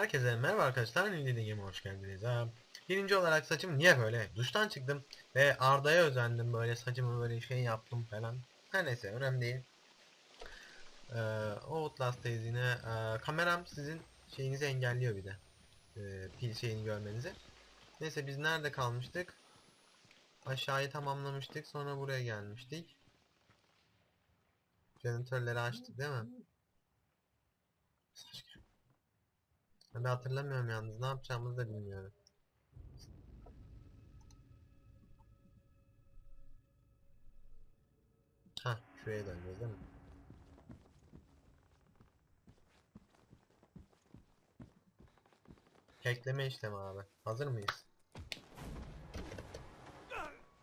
Herkese merhaba arkadaşlar. Nildi Game'e hoş geldiniz. Ha, birinci olarak saçım niye böyle? Duştan çıktım ve Arda'ya özendim. Böyle saçımı böyle şey yaptım falan. Her neyse önemli değil. Ee, Outlast'tayız yine. Ee, kameram sizin şeyinizi engelliyor bir de. Ee, pil şeyini görmenizi. Neyse biz nerede kalmıştık? Aşağıyı tamamlamıştık. Sonra buraya gelmiştik. Jeneratörleri açtık değil mi? Saç ben hatırlamıyorum yalnız ne yapacağımızı da bilmiyorum. Ha, şuraya döneceğiz değil mi? Hackleme işlemi abi. Hazır mıyız?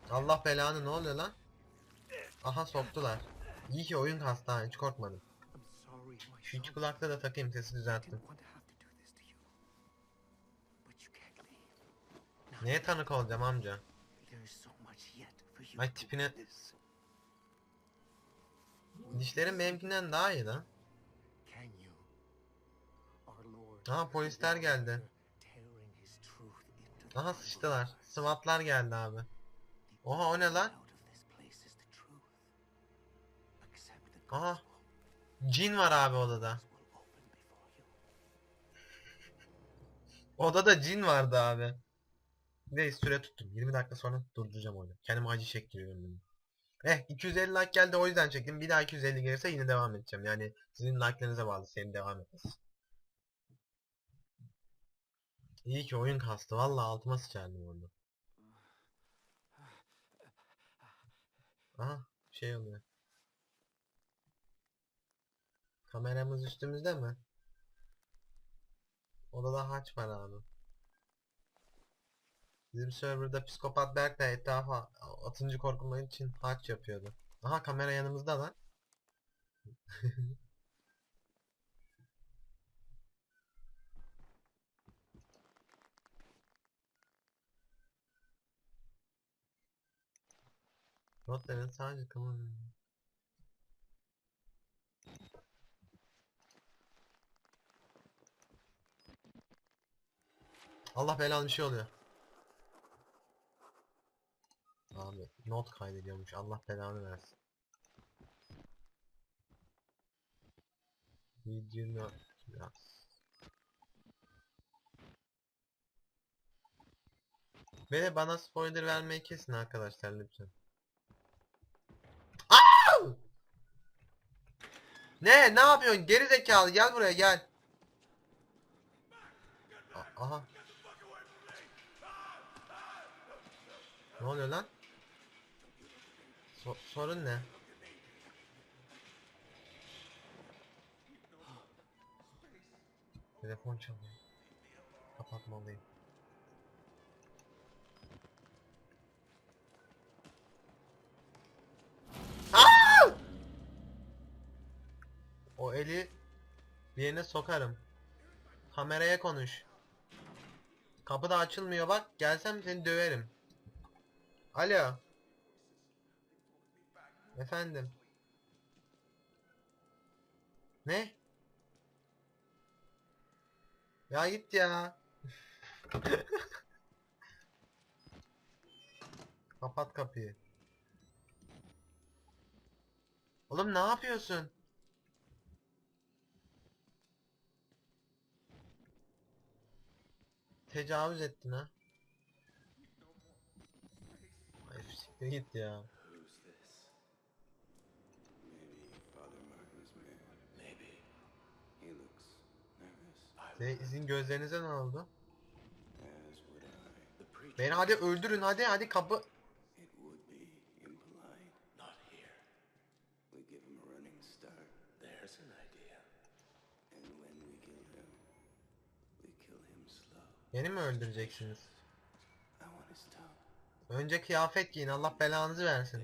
Allah belanı ne oluyor lan? Aha soktular. İyi ki oyun kastı hiç korkmadım. Şu kulakta da takayım sesi düzelttim. Neye tanık olacağım amca? Ay tipine dişlerim benimkinden daha iyi lan. Aha polisler geldi. Aha sıçtılar. SWAT'lar geldi abi. Oha, o ne lan? Aha. Cin var abi odada. Odada cin vardı abi. Neyse süre tuttum. 20 dakika sonra durduracağım oyunu. Kendime acı çektiriyorum bunu. Eh 250 like geldi o yüzden çektim. Bir daha 250 gelirse yine devam edeceğim. Yani sizin like'larınıza bağlı senin devam etmesi. İyi ki oyun kastı. Vallahi altıma sıçardım orada. Aha şey oluyor. Kameramız üstümüzde mi? Odada haç var abi. Bizim serverda psikopat Berk de etrafa atıncı korkutmak için haç yapıyordu. Aha kamera yanımızda lan. Notların sadece kamerayı. Allah belanı bir şey oluyor. Abi not kaydediyormuş. Allah belanı versin. Video not biraz. Ve bana spoiler vermeyi kesin arkadaşlar lütfen. Aa! Ne? Ne yapıyorsun? Geri zekalı gel buraya gel. Aha. Ne oluyor lan? So- sorun ne? Telefon çalıyor. Kapatmalıyım. Aa! O eli bir yerine sokarım. Kameraya konuş. Kapı da açılmıyor bak. Gelsem seni döverim. Alo. Efendim. Ne? Ya git ya. Kapat kapıyı. Oğlum ne yapıyorsun? Tecavüz ettin ha. Ay git ya. Nervous. Sizin gözlerinize ne oldu? Beni hadi öldürün hadi hadi kapı. Beni mi öldüreceksiniz? Önce kıyafet giyin Allah belanızı versin.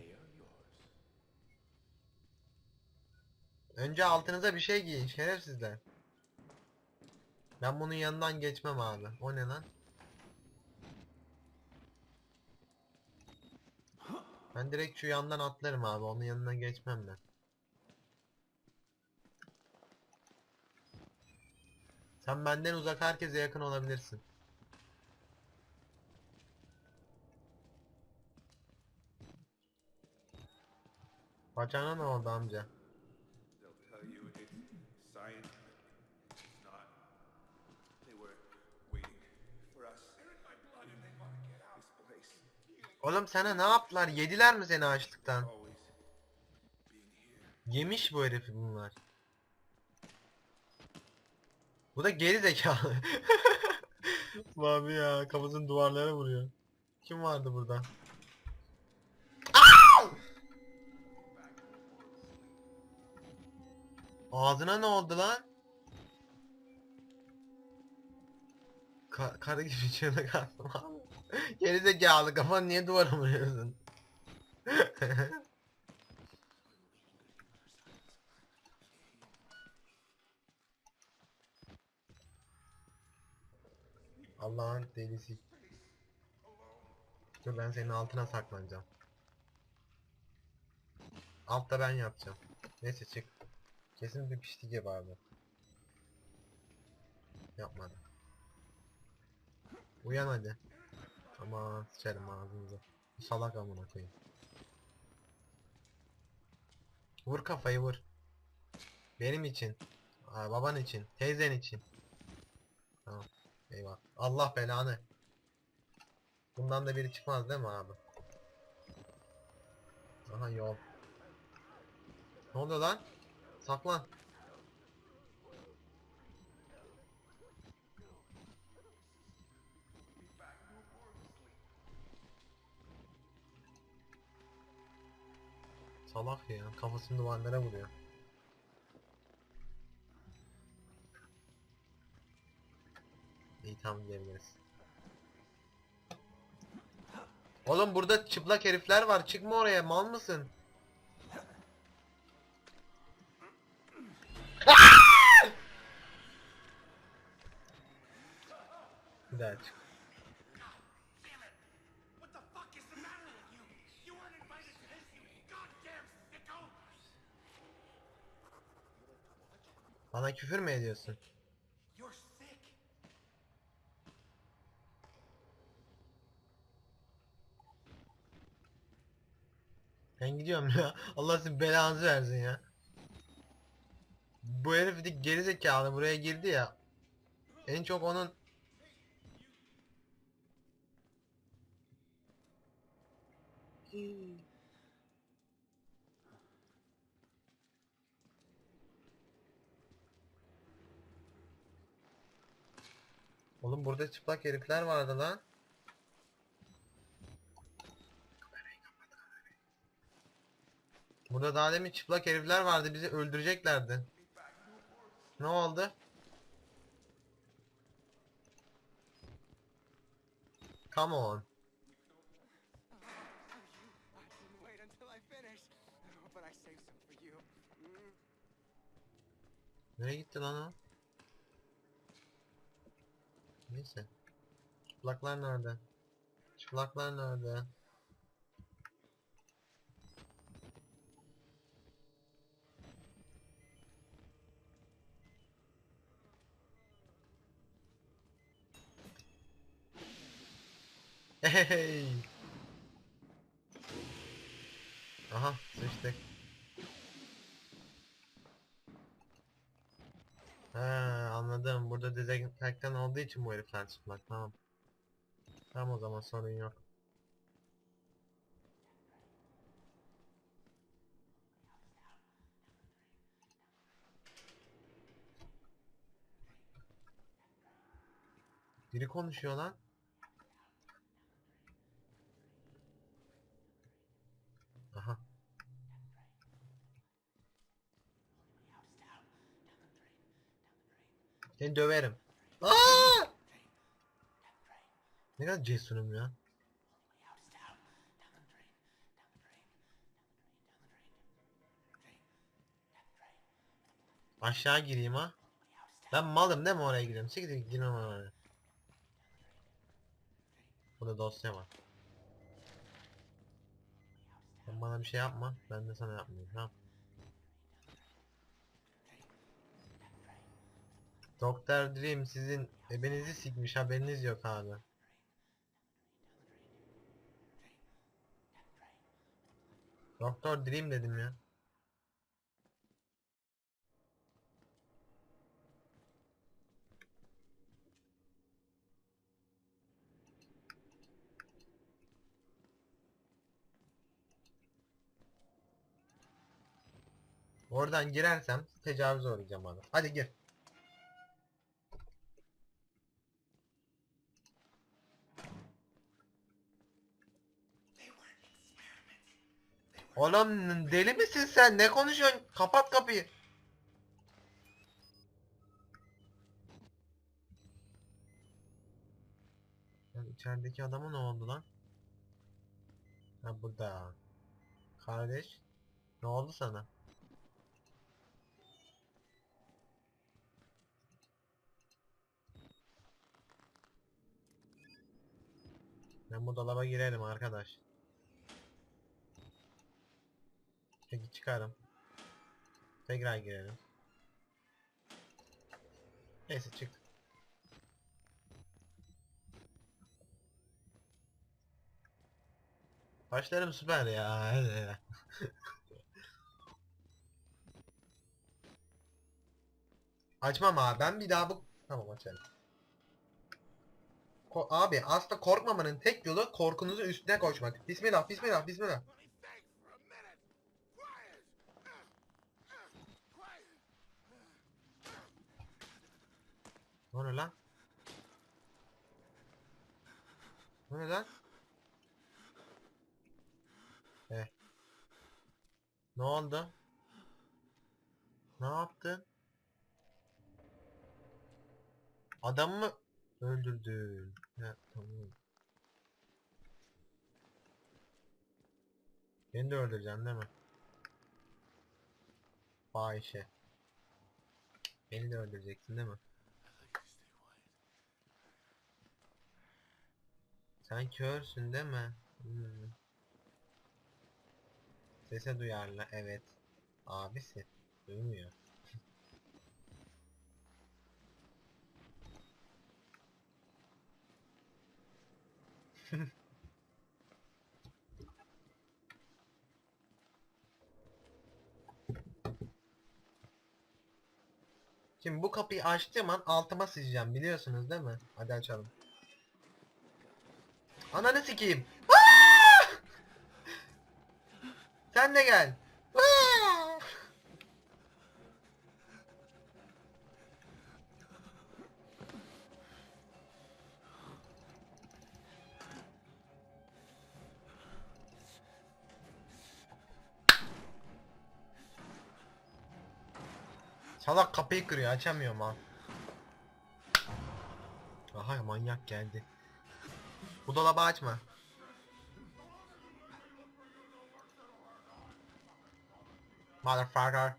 Önce altınıza bir şey giyin şerefsizler. Ben bunun yanından geçmem abi. O ne lan? Ben direkt şu yandan atlarım abi. Onun yanına geçmem ben. Sen benden uzak herkese yakın olabilirsin. Bacağına ne oldu amca? Oğlum sana ne yaptılar? Yediler mi seni açlıktan? Yemiş bu herifi bunlar. Bu da geri zekalı. Abi ya kafasını duvarlara vuruyor. Kim vardı burada? Ağzına ne oldu lan? Ka karı gibi çığlık attım. Geri zekalı kafanı niye duvara vuruyorsun? Allah'ın delisi. Dur ben senin altına saklanacağım. Altta ben yapacağım. Neyse çık. Kesin bir pişti vardı. Yapmadı. Uyan hadi. Aman sıçarım ağzınıza. Salak amına koyayım. Vur kafayı vur. Benim için. Aa, baban için. Teyzen için. Tamam. Eyvah. Allah belanı. Bundan da biri çıkmaz değil mi abi? Aha yol. Ne oluyor lan? Saklan. Salak ya. Kafasını duvarlara vuruyor. İyi tamam gidebiliriz. Oğlum burada çıplak herifler var. Çıkma oraya. Mal mısın? Bir daha çık. Bana küfür mü ediyorsun? Ben gidiyorum ya. Allah sizin belanızı versin ya. Bu herif de gerizekalı buraya girdi ya. En çok onun Oğlum burada çıplak herifler vardı lan. Burada daha demin çıplak herifler vardı bizi öldüreceklerdi. Ne oldu? Come on. Nereye gitti lan o? Neyse. Çıplaklar nerede? Çıplaklar nerede? Hey! Aha sıçtık. Anladım. Burada dezenfektan olduğu için bu herifler çıplak. Tamam. Tamam o zaman sorun yok. Biri konuşuyor lan. Aha. Seni döverim. Aa! Ne kadar cesurum ya. Aşağı gireyim ha. Ben malım değil mi oraya gireyim? Siktir girmem oraya. Burada dosya var. Sen bana bir şey yapma. Ben de sana yapmayayım. Tamam. Doktor Dream sizin ebenizi sikmiş haberiniz yok abi. Doktor Dream dedim ya. Oradan girersem tecavüz uğrayacağım abi. Hadi gir. Oğlum deli misin sen? Ne konuşuyorsun? Kapat kapıyı. Ya içerideki adama ne oldu lan? Ha burada. Kardeş. Ne oldu sana? Ben bu dolaba girerim arkadaş. Peki çıkarım. Tekrar girelim. Neyse çık. Başlarım süper ya. Açmam abi. Ben bir daha bu... Tamam açarım. Ko- abi aslında korkmamanın tek yolu korkunuzu üstüne koşmak. Bismillah, bismillah, bismillah. Ne oluyor lan? Ne oluyor lan? Eh. Ne oldu? Ne yaptın? Adamı mı öldürdün? Ha, tamam. Beni de öldüreceksin değil mi? Fahişe. Beni de öldüreceksin değil mi? Sen körsün değil mi? Hmm. Sese duyarlı evet. Abisi duymuyor. Şimdi bu kapıyı açtığım an altıma sıçacağım biliyorsunuz değil mi? Hadi açalım. Ananı sikeyim. Aa! Sen de gel. Aa! Salak kapıyı kırıyor açamıyorum ha. Aha manyak geldi. Bu dolabı açma. Motherfucker.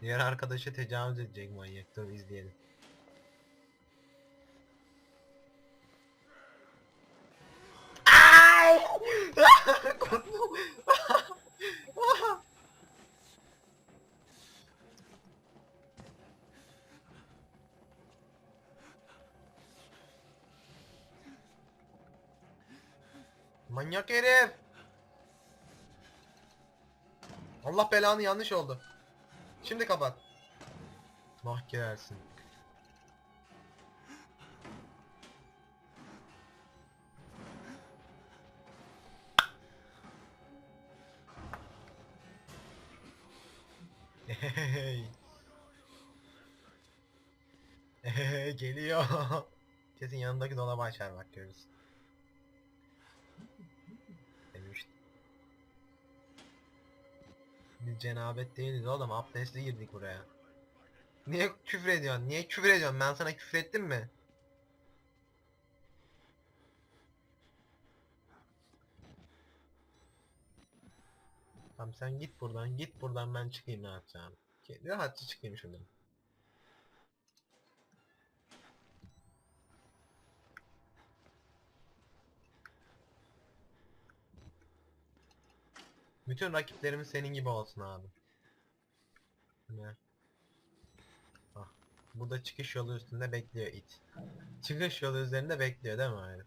Diğer arkadaşı tecavüz edecek manyak. Dur izleyelim. Ay! Korktum. Manyak herif. Allah belanı yanlış oldu. Şimdi kapat. Hey. Hey, Geliyor. Kesin yanındaki dolabı açar bak görürsün. Biz cenabet değiliz oğlum abdestli girdik buraya. Niye küfür ediyorsun? Niye küfür ediyorsun? Ben sana küfür ettim mi? Tamam sen git buradan, git buradan ben çıkayım ne yapacağım. Rahatça çıkayım şuradan. Bütün rakiplerimiz senin gibi olsun abi. Ne? Ah. Burada çıkış yolu üstünde bekliyor it. Çıkış yolu üzerinde bekliyor değil mi öyle?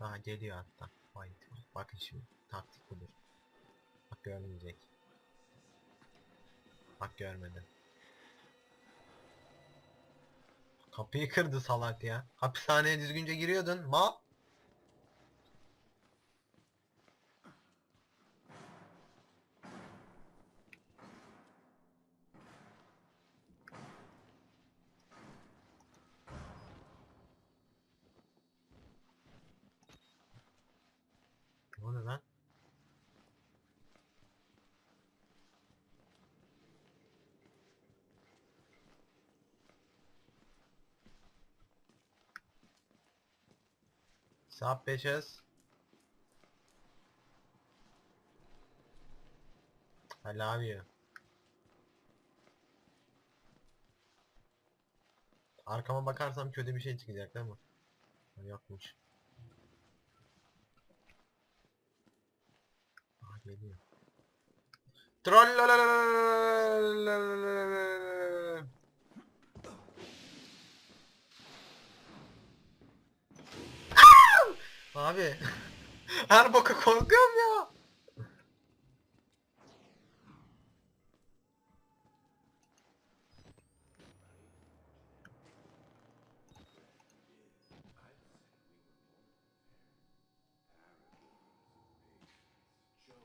Aha geliyor hatta. Vay, bakın şimdi taktik budur. Bak görmeyecek. Bak görmedi. Kapıyı kırdı salak ya. Hapishaneye düzgünce giriyordun. Ma Sap 5S. I love you. Arkama bakarsam kötü bir şey çıkacak değil mi? Yokmuş. Aa geliyor. Troll Abi. Her boka korkuyorum ya.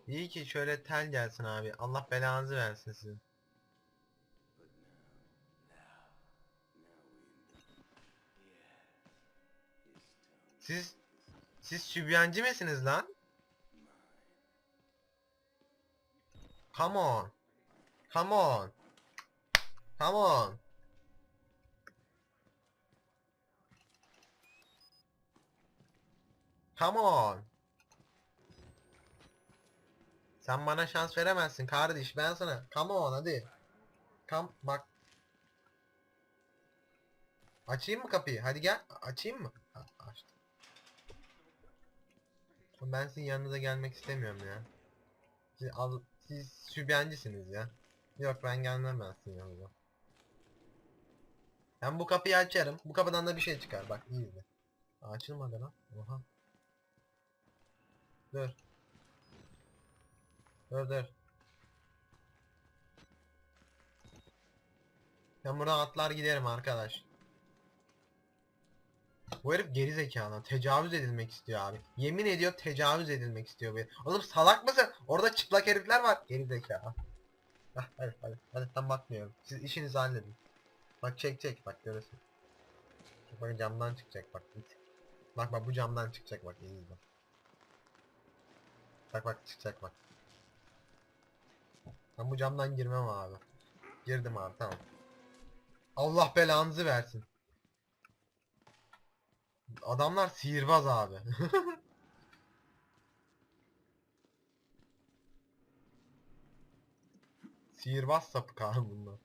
İyi ki şöyle tel gelsin abi. Allah belanızı versin sizin. Siz siz sübyancı mısınız lan? Come on. Come on. Come on. Come on. Sen bana şans veremezsin kardeş. Ben sana. Come on hadi. Come bak. Açayım mı kapıyı? Hadi gel. Açayım mı? Ha, açtım. Ben sizin yanınıza gelmek istemiyorum ya. Siz, al, siz sübyancısınız ya. Yok ben gelmem ben sizin yanınıza. Ben bu kapıyı açarım. Bu kapıdan da bir şey çıkar. Bak iyi izle. Açılmadı lan. Oha. Dur. Dur dur. Ben buradan atlar giderim arkadaş. Bu herif geri zekalı. Tecavüz edilmek istiyor abi. Yemin ediyor tecavüz edilmek istiyor bu herif. Oğlum salak mısın? Orada çıplak herifler var. Geri zekalı. Hadi hadi. Hadi tam bakmıyorum. Siz işinizi halledin. Bak çek çek bak görürsün. Bak camdan çıkacak bak. Bak bak bu camdan çıkacak bak iyi izle. Bak bak çıkacak bak. Ben bu camdan girmem abi. Girdim abi tamam. Allah belanızı versin. Adamlar sihirbaz abi. sihirbaz sapık abi bunlar.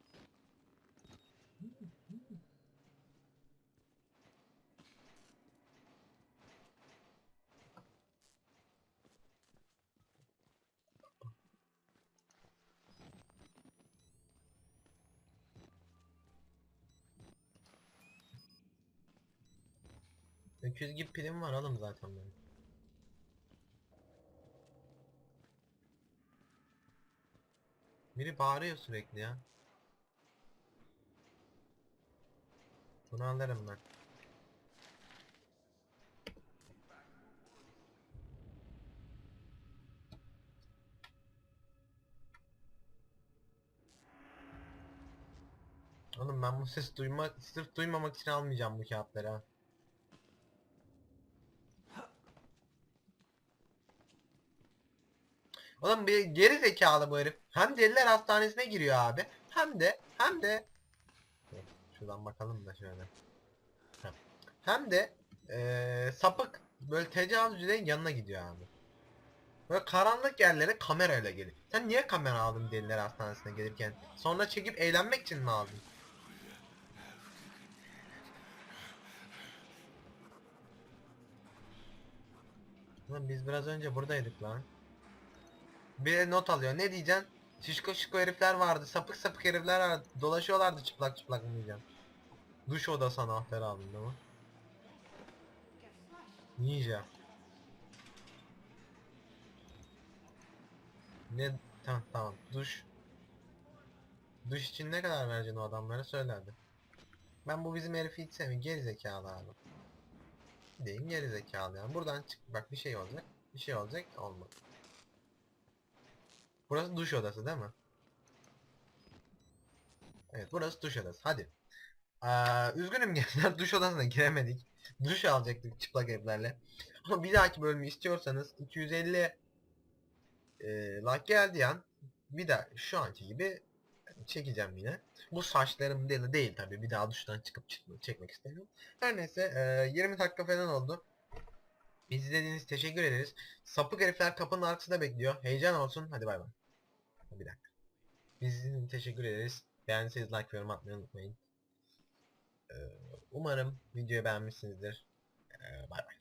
Öküz gibi pilim var oğlum zaten benim. Biri bağırıyor sürekli ya. Bunu alırım ben. Oğlum ben bu ses duyma sırf duymamak için almayacağım bu kağıtları ha. Oğlum bir geri zekalı bu herif. Hem deliler hastanesine giriyor abi. Hem de hem de şuradan bakalım da şöyle. Hem de eee, sapık böyle tecavüzcülerin yanına gidiyor abi. Böyle karanlık yerlere kamerayla geliyor. Sen niye kamera aldın deliler hastanesine gelirken? Sonra çekip eğlenmek için mi aldın? Lan biz biraz önce buradaydık lan. Bir not alıyor. Ne diyeceksin? Şişko şişko herifler vardı. Sapık sapık herifler vardı. Dolaşıyorlardı çıplak çıplak mı diyeceğim. Duş odası anahtarı aldın değil mi? Ninja. Ne? Tamam tamam. Duş. Duş için ne kadar vereceksin o adamlara söylerdi. Ben bu bizim herifi hiç sevmiyorum. Geri zekalı abi. Deyin geri zekalı yani. Buradan çık. Bak bir şey olacak. Bir şey olacak. Olmadı. Burası duş odası değil mi? Evet burası duş odası. Hadi. Aa, üzgünüm gençler duş odasına giremedik. Duş alacaktık çıplak evlerle. Ama bir dahaki bölümü istiyorsanız 250 e, like geldiği an bir daha şu anki gibi çekeceğim yine. Bu saçlarım değil, değil tabi. Bir daha duştan çıkıp çıkma, çekmek istemiyorum. Her neyse e, 20 dakika falan oldu. Bizi izlediğiniz teşekkür ederiz. Sapık herifler kapının arkasında bekliyor. Heyecan olsun. Hadi bay bay. Bir dakika. Biz için teşekkür ederiz. Beğendiyseniz like ve yorum atmayı unutmayın. Ee, umarım videoyu beğenmişsinizdir. Ee, bay bay.